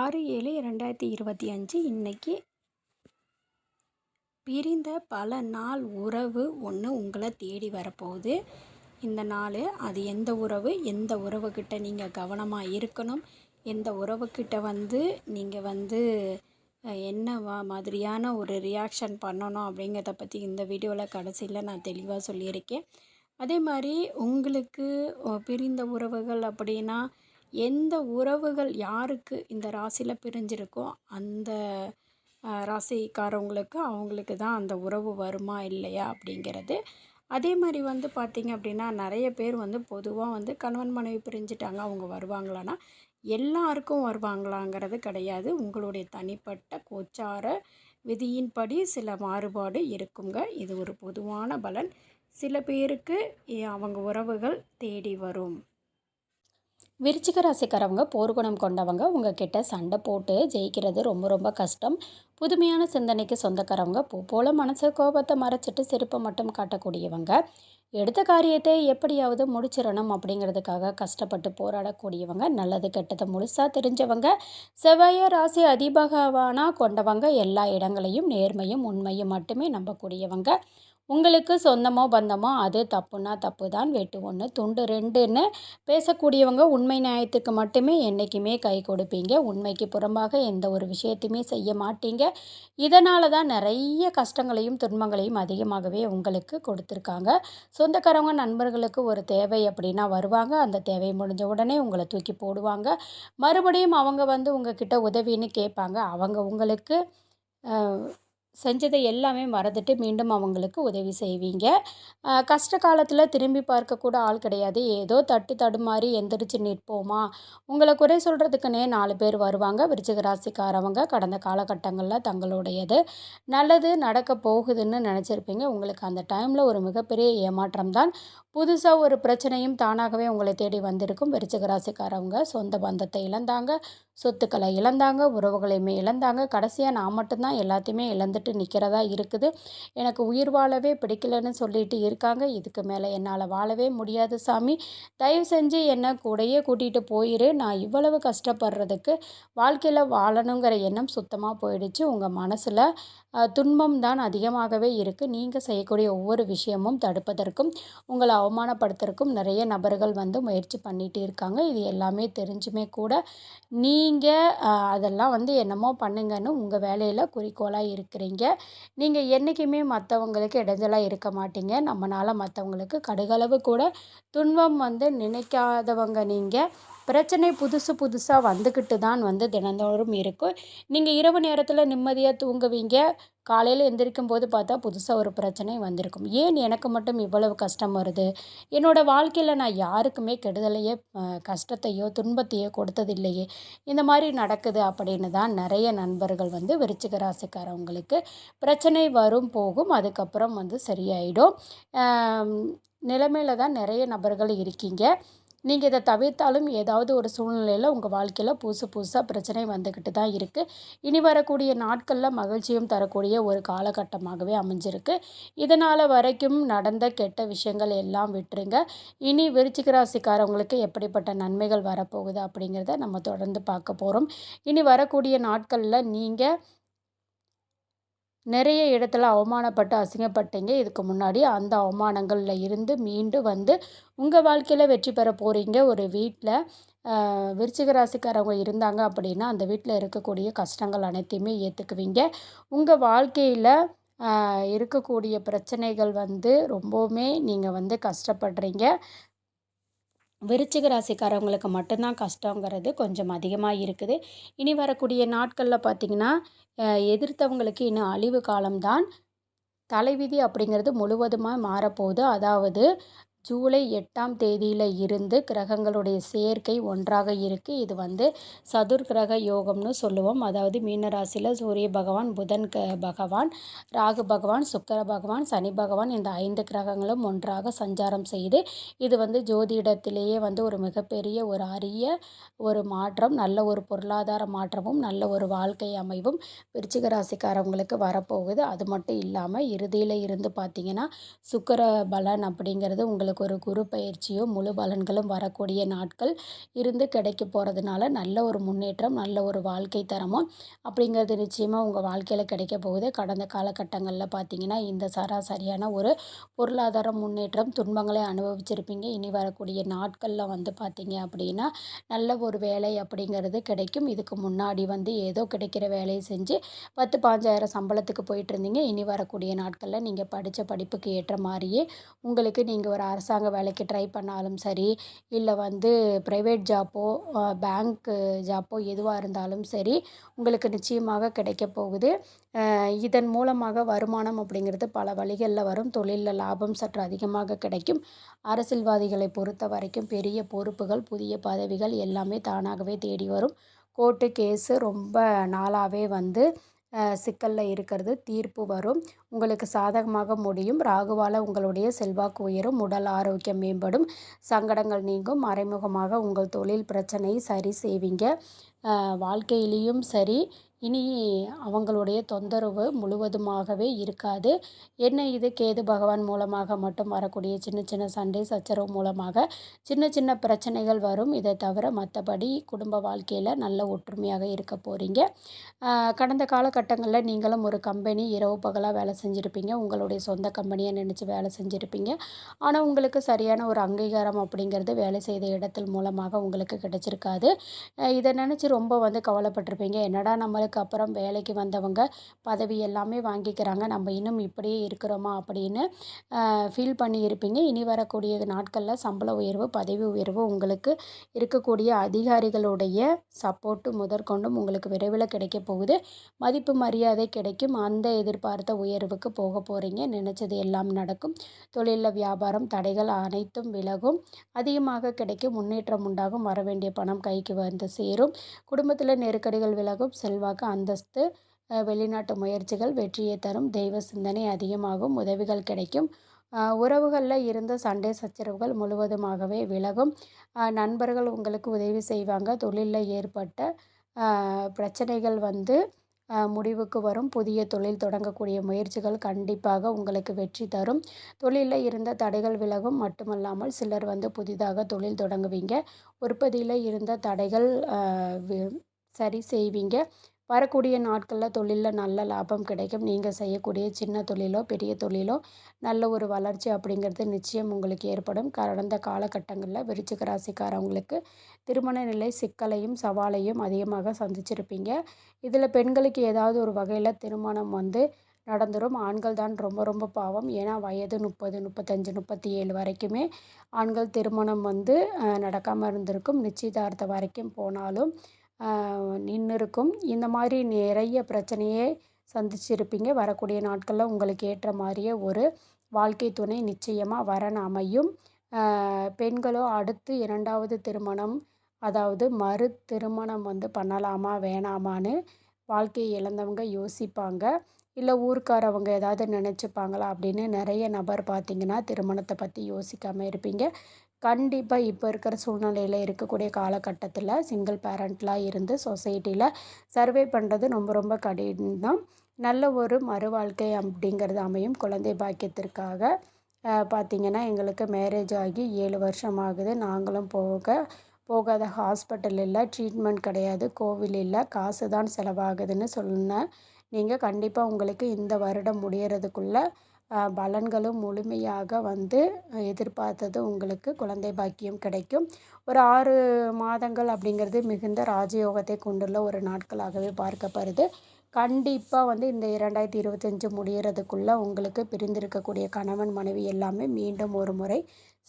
ஆறு ஏழு ரெண்டாயிரத்தி இருபத்தி அஞ்சு இன்றைக்கி பிரிந்த பல நாள் உறவு ஒன்று உங்களை தேடி வரப்போகுது. இந்த நாள் அது எந்த உறவு? எந்த உறவுக்கிட்ட நீங்கள் கவனமாக இருக்கணும்? எந்த உறவுக்கிட்ட வந்து நீங்கள் வந்து என்ன மாதிரியான ஒரு ரியாக்ஷன் பண்ணணும் அப்படிங்கிறத பற்றி இந்த வீடியோவில் கடைசியில் நான் தெளிவாக சொல்லியிருக்கேன். அதே மாதிரி உங்களுக்கு பிரிந்த உறவுகள் அப்படின்னா எந்த உறவுகள் யாருக்கு இந்த ராசியில் பிரிஞ்சிருக்கோ அந்த ராசிக்காரவங்களுக்கு அவங்களுக்கு தான் அந்த உறவு வருமா இல்லையா அப்படிங்கிறது. அதே மாதிரி வந்து பார்த்திங்க அப்படின்னா நிறைய பேர் வந்து பொதுவாக வந்து கணவன் மனைவி பிரிஞ்சிட்டாங்க அவங்க வருவாங்களான்னா எல்லாருக்கும் வருவாங்களாங்கிறது கிடையாது. உங்களுடைய தனிப்பட்ட கோச்சார விதியின்படி சில மாறுபாடு இருக்குங்க. இது ஒரு பொதுவான பலன். சில பேருக்கு அவங்க உறவுகள் தேடி வரும். விருச்சிக ராசிக்காரவங்க போர்க்குணம் கொண்டவங்க உங்ககிட்ட சண்டை போட்டு ஜெயிக்கிறது ரொம்ப ரொம்ப கஷ்டம். புதுமையான சிந்தனைக்கு சொந்தக்காரவங்க பூ போல மனசு கோபத்தை மறைச்சிட்டு சிரிப்பை மட்டும் காட்டக்கூடியவங்க. எடுத்த காரியத்தை எப்படியாவது முடிச்சிடணும் அப்படிங்கிறதுக்காக கஷ்டப்பட்டு போராடக்கூடியவங்க நல்லது கெட்டதை முழுசாக தெரிஞ்சவங்க செவ்வாய ராசி அதிபகவானாக கொண்டவங்க எல்லா இடங்களையும் நேர்மையும் உண்மையும் மட்டுமே நம்பக்கூடியவங்க. உங்களுக்கு சொந்தமோ பந்தமோ அது தப்புன்னா தப்பு தான் வெட்டு ஒன்று துண்டு ரெண்டுன்னு பேசக்கூடியவங்க உண்மை நியாயத்துக்கு மட்டுமே என்றைக்குமே கை கொடுப்பீங்க. உண்மைக்கு புறம்பாக எந்த ஒரு விஷயத்தையுமே செய்ய மாட்டீங்க. இதனால தான் நிறைய கஷ்டங்களையும் துன்பங்களையும் அதிகமாகவே உங்களுக்கு கொடுத்துருக்காங்க. சொந்தக்காரவங்க நண்பர்களுக்கு ஒரு தேவை அப்படின்னா வருவாங்க. அந்த தேவை முடிஞ்ச உடனே உங்களை தூக்கி போடுவாங்க. மறுபடியும் அவங்க வந்து உங்ககிட்ட உதவின்னு கேட்பாங்க. அவங்க உங்களுக்கு செஞ்சதை எல்லாமே மறந்துட்டு மீண்டும் அவங்களுக்கு உதவி செய்வீங்க. கஷ்ட காலத்தில் திரும்பி பார்க்கக்கூட ஆள் கிடையாது. ஏதோ தட்டு தடுமாறி எந்திரிச்சு நிற்போமா? உங்களை குறை சொல்கிறதுக்குன்னே நாலு பேர் வருவாங்க. விருச்சிக ராசிக்காரவங்க. கடந்த காலகட்டங்களில் தங்களுடையது. நல்லது நடக்க போகுதுன்னு நினச்சிருப்பீங்க. உங்களுக்கு அந்த டைமில் ஒரு மிகப்பெரிய ஏமாற்றம் தான் புதுசாக ஒரு பிரச்சனையும் தானாகவே உங்களை தேடி வந்திருக்கும் விருச்சிக ராசிக்காரவங்க. சொந்த பந்தத்தை இழந்தாங்க சொத்துக்களை இழந்தாங்க உறவுகளையுமே இழந்தாங்க. கடைசியாக நான் மட்டும்தான் எல்லாத்தையுமே இழந்துட்டு நிற்கிறதா இருக்குது. எனக்கு உயிர் வாழவே பிடிக்கலன்னு சொல்லிட்டு இருக்காங்க. இதுக்கு மேலே என்னால் வாழவே முடியாது சாமி. தயவு செஞ்சு என்னை கூடையே கூட்டிகிட்டு போயிரு. நான் இவ்வளவு கஷ்டப்படுறதுக்கு வாழ்க்கையில் வாழணுங்கிற எண்ணம் சுத்தமாக போயிடுச்சு. உங்கள் மனசில் துன்பம் தான் அதிகமாகவே இருக்குது நீங்கள் செய்யக்கூடிய ஒவ்வொரு விஷயமும் தடுப்பதற்கும் உங்களை அவமானப்படுத்துறதுக்கும் நிறைய நபர்கள் வந்து முயற்சி பண்ணிகிட்டு இருக்காங்க. இது எல்லாமே தெரிஞ்சுமே கூட நீங்கள் அதெல்லாம் வந்து என்னமோ பண்ணுங்கன்னு உங்கள் வேலையில் குறிக்கோளாக இருக்கிறீங்க. நீங்கள் என்றைக்குமே மற்றவங்களுக்கு இடைஞ்சலாக இருக்க மாட்டீங்க. நம்மளால் மற்றவங்களுக்கு கடுகளவு கூட துன்பம் வந்து நினைக்காதவங்க நீங்கள் பிரச்சனை புதுசு புதுசாக வந்துக்கிட்டு தான் வந்து தினந்தோறும் இருக்கும் நீங்கள் இரவு நேரத்தில் நிம்மதியாக தூங்குவீங்க. காலையில் எந்திரிக்கும் போது பார்த்தா புதுசாக ஒரு பிரச்சனை வந்திருக்கும். ஏன் எனக்கு மட்டும் இவ்வளவு கஷ்டம் வருது? என்னோடய வாழ்க்கையில் நான் யாருக்குமே கெடுதலையே கஷ்டத்தையோ துன்பத்தையோ கொடுத்ததில்லையே. இந்த மாதிரி நடக்குது அப்படின்னு தான் நிறைய நண்பர்கள் வந்து விருச்சிக ராசிக்காரவங்களுக்கு பிரச்சனை வரும் போகும். அதுக்கப்புறம் வந்து சரியாயிடும். நிலைமையில் தான் நிறைய நபர்கள் இருக்கீங்க. நீங்கள் இதை தவிர்த்தாலும் ஏதாவது ஒரு சூழ்நிலையில் உங்கள் வாழ்க்கையில் புதுசு புதுசாக பிரச்சனை வந்துக்கிட்டு தான் இருக்குது இனி வரக்கூடிய நாட்களில் மகிழ்ச்சியும் தரக்கூடிய ஒரு காலகட்டமாகவே அமைஞ்சிருக்கு. இதனால் வரைக்கும் நடந்த கெட்ட விஷயங்கள் எல்லாம் விட்டுருங்க. இனி விருச்சிக ராசிக்காரவங்களுக்கு எப்படிப்பட்ட நன்மைகள் வரப்போகுது அப்படிங்கிறத நம்ம தொடர்ந்து பார்க்க போகிறோம் இனி வரக்கூடிய நாட்களில் நீங்கள் நிறைய இடத்துல அவமானப்பட்டு அசிங்கப்பட்டீங்க. இதுக்கு முன்னாடி அந்த அவமானங்களில் இருந்து மீண்டு வந்து உங்கள் வாழ்க்கையில் வெற்றி பெற போகிறீங்க ஒரு வீட்டில் விருச்சிக ராசிக்காரவங்க இருந்தாங்க அப்படின்னா அந்த வீட்டில் இருக்கக்கூடிய கஷ்டங்கள் அனைத்தையுமே ஏற்றுக்குவீங்க உங்கள் வாழ்க்கையில் இருக்கக்கூடிய பிரச்சனைகள் வந்து ரொம்பவுமே நீங்கள் வந்து கஷ்டப்படுறீங்க. விருச்சிக ராசிக்காரவங்களுக்கு மட்டும்தான் கஷ்டங்கிறது கொஞ்சம் அதிகமாக இருக்குது. இனி வரக்கூடிய நாட்களில் பார்த்திங்கன்னா எதிர்த்தவங்களுக்கு இன்னும் அழிவு காலம்தான். தலைவிதி அப்படிங்கிறது முழுவதுமாக மாறப்போகுது. அதாவது ஜூலை எட்டாம் தேதியில் இருந்து கிரகங்களுடைய சேர்க்கை ஒன்றாக இருக்குது இது வந்து சதுர் கிரக யோகம்னு சொல்லுவோம். அதாவது மீனராசியில் சூரிய பகவான் புதன் க பகவான் ராகு பகவான் சுக்கர பகவான் சனி பகவான் இந்த ஐந்து கிரகங்களும் ஒன்றாக சஞ்சாரம் செய்து இது வந்து ஜோதிடத்திலேயே வந்து ஒரு மிகப்பெரிய ஒரு அரிய ஒரு மாற்றம் நல்ல ஒரு பொருளாதார மாற்றமும் நல்ல ஒரு வாழ்க்கை அமைவும் விருச்சிக ராசிக்காரவங்களுக்கு வரப்போகுது. அது மட்டும் இல்லாமல் இறுதியில் இருந்து பார்த்திங்கன்னா சுக்கர பலன் அப்படிங்கிறது உங்களுக்கு உங்களுக்கு ஒரு குரு பயிற்சியோ முழு பலன்களும் வரக்கூடிய நாட்கள் இருந்து கிடைக்க போகிறதுனால நல்ல ஒரு முன்னேற்றம் நல்ல ஒரு வாழ்க்கை தரமும் அப்படிங்கிறது நிச்சயமாக உங்கள் வாழ்க்கையில் கிடைக்க போகுது. கடந்த காலகட்டங்களில் பார்த்தீங்கன்னா இந்த சராசரியான ஒரு பொருளாதார முன்னேற்றம் துன்பங்களை அனுபவிச்சிருப்பீங்க. இனி வரக்கூடிய நாட்களில் வந்து பார்த்தீங்க அப்படின்னா நல்ல ஒரு வேலை அப்படிங்கிறது கிடைக்கும். இதுக்கு முன்னாடி வந்து ஏதோ கிடைக்கிற வேலையை செஞ்சு பத்து பாஞ்சாயிரம் சம்பளத்துக்கு போயிட்டு இருந்தீங்க. இனி வரக்கூடிய நாட்களில் நீங்கள் படித்த படிப்புக்கு ஏற்ற மாதிரியே உங்களுக்கு நீங்கள் ஒரு அரசாங்க வேலைக்கு ட்ரை பண்ணாலும் சரி இல்லை வந்து ப்ரைவேட் ஜாப்போ பேங்க்கு ஜாப்போ எதுவாக இருந்தாலும் சரி உங்களுக்கு நிச்சயமாக கிடைக்க போகுது. இதன் மூலமாக வருமானம் அப்படிங்கிறது பல வழிகளில் வரும். தொழிலில் லாபம் சற்று அதிகமாக கிடைக்கும். அரசியல்வாதிகளை பொறுத்த வரைக்கும் பெரிய பொறுப்புகள் புதிய பதவிகள் எல்லாமே தானாகவே தேடி வரும். கோர்ட்டு கேஸு ரொம்ப நாளாகவே வந்து சிக்கலில் இருக்கிறது தீர்ப்பு வரும். உங்களுக்கு சாதகமாக முடியும். ராகுவால் உங்களுடைய செல்வாக்கு உயரும். உடல் ஆரோக்கியம் மேம்படும். சங்கடங்கள் நீங்கும். மறைமுகமாக உங்கள் தொழில் பிரச்சனை சரி செய்வீங்க. வாழ்க்கையிலையும் சரி. இனி அவங்களுடைய தொந்தரவு முழுவதுமாகவே இருக்காது. என்ன இது? கேது பகவான் மூலமாக மட்டும் வரக்கூடிய சின்ன சின்ன சண்டை சச்சரவு மூலமாக சின்ன சின்ன பிரச்சனைகள் வரும். இதை தவிர மற்றபடி குடும்ப வாழ்க்கையில் நல்ல ஒற்றுமையாக இருக்க போகிறீங்க கடந்த காலகட்டங்களில் நீங்களும் ஒரு கம்பெனி இரவு பகலாக வேலை செஞ்சுருப்பீங்க. உங்களுடைய சொந்த கம்பெனியை நினச்சி வேலை செஞ்சுருப்பீங்க. ஆனால் உங்களுக்கு சரியான ஒரு அங்கீகாரம் அப்படிங்கிறது வேலை செய்த இடத்தில் மூலமாக உங்களுக்கு கிடைச்சிருக்காது. இதை நினச்சி ரொம்ப வந்து கவலைப்பட்டிருப்பீங்க. என்னடா நம்மளுக்கு அப்புறம் வேலைக்கு வந்தவங்க பதவி எல்லாமே வாங்கிக்கிறாங்க. நம்ம இன்னும் இப்படியே இருக்கிறோமா அப்படின்னு ஃபீல் பண்ணி இருப்பீங்க இனி வரக்கூடிய நாட்களில் சம்பள உயர்வு பதவி உயர்வு உங்களுக்கு இருக்கக்கூடிய அதிகாரிகளுடைய சப்போர்ட்டு முதற்கொண்டும் உங்களுக்கு விரைவில் கிடைக்க போகுது. மதிப்பு மரியாதை கிடைக்கும். அந்த எதிர்பார்த்த உயர்வுக்கு போக போகிறீங்க நினச்சது எல்லாம் நடக்கும். தொழிலில் வியாபாரம் தடைகள் அனைத்தும் விலகும். அதிகமாக கிடைக்கும். முன்னேற்றம் உண்டாகும். வர வேண்டிய பணம் கைக்கு வந்து சேரும். குடும்பத்தில் நெருக்கடிகள் விலகும். செல்வாக்கு அந்தஸ்து வெளிநாட்டு முயற்சிகள் வெற்றியை தரும். தெய்வ சிந்தனை அதிகமாகும் உதவிகள் கிடைக்கும். உறவுகளில் இருந்த சண்டை சச்சரவுகள் முழுவதுமாகவே விலகும். நண்பர்கள் உங்களுக்கு உதவி செய்வாங்க. தொழிலில் ஏற்பட்ட பிரச்சனைகள் வந்து முடிவுக்கு வரும். புதிய தொழில் தொடங்கக்கூடிய முயற்சிகள் கண்டிப்பாக உங்களுக்கு வெற்றி தரும். தொழிலில் இருந்த தடைகள் விலகும். மட்டுமல்லாமல் சிலர் வந்து புதிதாக தொழில் தொடங்குவீங்க. உற்பத்தியில் இருந்த தடைகள் வி- சரி செய்வீங்க. வரக்கூடிய நாட்களில் தொழிலில் நல்ல லாபம் கிடைக்கும். நீங்கள் செய்யக்கூடிய சின்ன தொழிலோ பெரிய தொழிலோ நல்ல ஒரு வளர்ச்சி அப்படிங்கிறது நிச்சயம் உங்களுக்கு ஏற்படும். கடந்த காலகட்டங்களில் விருச்சிக ராசிக்காரவங்களுக்கு திருமண நிலை சிக்கலையும் சவாலையும் அதிகமாக சந்திச்சிருப்பீங்க. இதில் பெண்களுக்கு ஏதாவது ஒரு வகையில் திருமணம் வந்து நடந்துரும். ஆண்கள் தான் ரொம்ப ரொம்ப பாவம். ஏன்னா வயது முப்பது முப்பத்தஞ்சு முப்பத்தி ஏழு வரைக்குமே ஆண்கள் திருமணம் வந்து நடக்காமல் இருந்திருக்கும். நிச்சயதார்த்தம் வரைக்கும் போனாலும் நின்று இருக்கும் இந்த மாதிரி நிறைய பிரச்சனையை சந்திச்சிருப்பீங்க. வரக்கூடிய நாட்களில் உங்களுக்கு ஏற்ற மாதிரியே ஒரு வாழ்க்கை துணை நிச்சயமாக வரன் அமையும். பெண்களும் பெண்களோ அடுத்து இரண்டாவது திருமணம் அதாவது மறு திருமணம் வந்து பண்ணலாமா வேணாமான்னு வாழ்க்கையை இழந்தவங்க யோசிப்பாங்க. இல்லை ஊர்க்காரவங்க ஏதாவது நினச்சிப்பாங்களா அப்படின்னு நிறைய நபர் பார்த்தீங்கன்னா திருமணத்தை பற்றி யோசிக்காமல் இருப்பீங்க. கண்டிப்பாக இப்போ இருக்கிற சூழ்நிலையில் இருக்கக்கூடிய காலகட்டத்தில் சிங்கிள் பேரண்ட்லாம் இருந்து சொசைட்டியில் சர்வே பண்ணுறது ரொம்ப ரொம்ப கடினம் நல்ல ஒரு மறு வாழ்க்கை அப்படிங்கிறது அமையும். குழந்தை பாக்கியத்திற்காக பார்த்திங்கன்னா பார்த்தீங்கன்னா எங்களுக்கு மேரேஜ் ஆகி ஏழு வருஷம் ஆகுது. நாங்களும் போக போகாத ஹாஸ்பிட்டல் இல்லை ட்ரீட்மெண்ட் கிடையாது கோவில் இல்லை காசு தான் செலவாகுதுன்னு சொன்னேன் நீங்கள் கண்டிப்பாக உங்களுக்கு இந்த வருடம் முடியறதுக்குள்ளே பலன்களும் முழுமையாக வந்து எதிர்பார்த்தது உங்களுக்கு குழந்தை பாக்கியம் கிடைக்கும். ஒரு ஆறு மாதங்கள் அப்படிங்கிறது மிகுந்த ராஜயோகத்தை கொண்டுள்ள ஒரு நாட்களாகவே பார்க்கப்படுது. கண்டிப்பாக வந்து இந்த இரண்டாயிரத்தி இருபத்தஞ்சி முடிகிறதுக்குள்ளே உங்களுக்கு பிரிந்திருக்கக்கூடிய கணவன் மனைவி எல்லாமே மீண்டும் ஒரு முறை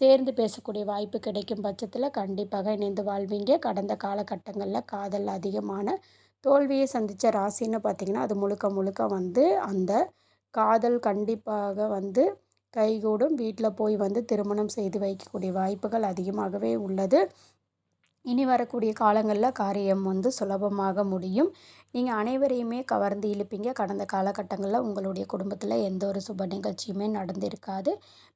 சேர்ந்து பேசக்கூடிய வாய்ப்பு கிடைக்கும் பட்சத்தில் கண்டிப்பாக இணைந்து வாழ்வீங்க. கடந்த காலகட்டங்களில் காதல் அதிகமான தோல்வியை சந்தித்த ராசின்னு பார்த்திங்கன்னா அது முழுக்க முழுக்க வந்து அந்த காதல் கண்டிப்பாக வந்து கைகூடும். வீட்டில் போய் வந்து திருமணம் செய்து வைக்கக்கூடிய வாய்ப்புகள் அதிகமாகவே உள்ளது. இனி வரக்கூடிய காலங்களில் காரியம் வந்து சுலபமாக முடியும். நீங்கள் அனைவரையுமே கவர்ந்து இழுப்பீங்க. கடந்த காலகட்டங்களில் உங்களுடைய குடும்பத்தில் எந்த ஒரு சுப நிகழ்ச்சியுமே நடந்திருக்காது.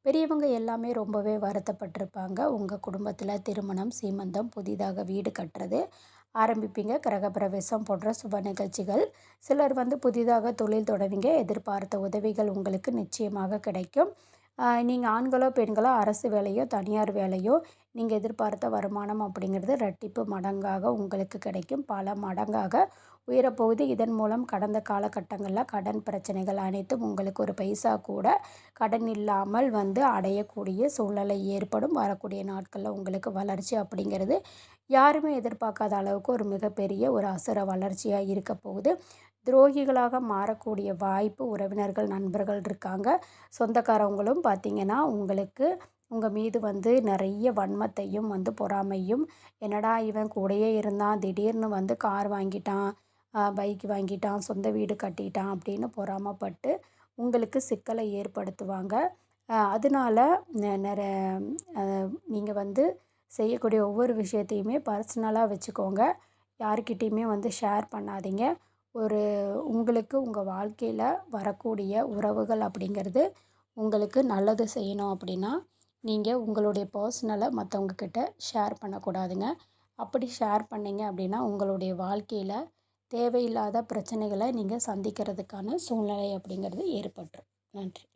பெரியவங்க எல்லாமே ரொம்பவே வருத்தப்பட்டிருப்பாங்க. உங்கள் குடும்பத்தில் திருமணம் சீமந்தம் புதிதாக வீடு கட்டுறது ஆரம்பிப்பீங்க. கிரகப்பிரவேசம் போன்ற சுப நிகழ்ச்சிகள். சிலர் வந்து புதிதாக தொழில் தொடங்கிங்க எதிர்பார்த்த உதவிகள் உங்களுக்கு நிச்சயமாக கிடைக்கும். நீங்கள் ஆண்களோ பெண்களோ அரசு வேலையோ தனியார் வேலையோ நீங்கள் எதிர்பார்த்த வருமானம் அப்படிங்கிறது ரெட்டிப்பு மடங்காக உங்களுக்கு கிடைக்கும். பல மடங்காக உயரப்போகுது இதன் மூலம் கடந்த காலகட்டங்களில் கடன் பிரச்சனைகள் அனைத்தும் உங்களுக்கு ஒரு பைசா கூட கடன் இல்லாமல் வந்து அடையக்கூடிய சூழ்நிலை ஏற்படும். வரக்கூடிய நாட்களில் உங்களுக்கு வளர்ச்சி அப்படிங்கிறது யாருமே எதிர்பார்க்காத அளவுக்கு ஒரு மிகப்பெரிய ஒரு அசுர வளர்ச்சியாக இருக்க போகுது. துரோகிகளாக மாறக்கூடிய வாய்ப்பு உறவினர்கள் நண்பர்கள் இருக்காங்க. சொந்தக்காரவங்களும் பார்த்திங்கன்னா உங்களுக்கு உங்கள் மீது வந்து நிறைய வன்மத்தையும் வந்து பொறாமையும் என்னடா இவன் கூடயே இருந்தான் திடீர்னு வந்து கார் வாங்கிட்டான் பைக் வாங்கிட்டான் சொந்த வீடு கட்டிட்டான் அப்படின்னு பொறாமப்பட்டு உங்களுக்கு சிக்கலை ஏற்படுத்துவாங்க. அதனால நிறைய நீங்கள் வந்து செய்யக்கூடிய ஒவ்வொரு விஷயத்தையுமே பர்சனலாக வச்சுக்கோங்க. யாருக்கிட்டேயுமே வந்து ஷேர் பண்ணாதீங்க. ஒரு உங்களுக்கு உங்கள் வாழ்க்கையில் வரக்கூடிய உறவுகள் அப்படிங்கிறது உங்களுக்கு நல்லது செய்யணும் அப்படின்னா நீங்கள் உங்களுடைய பர்சனலை மற்றவங்கக்கிட்ட ஷேர் பண்ணக்கூடாதுங்க. அப்படி ஷேர் பண்ணிங்க அப்படின்னா உங்களுடைய வாழ்க்கையில் தேவையில்லாத பிரச்சனைகளை நீங்கள் சந்திக்கிறதுக்கான சூழ்நிலை அப்படிங்கிறது ஏற்பட்டுரும். நன்றி.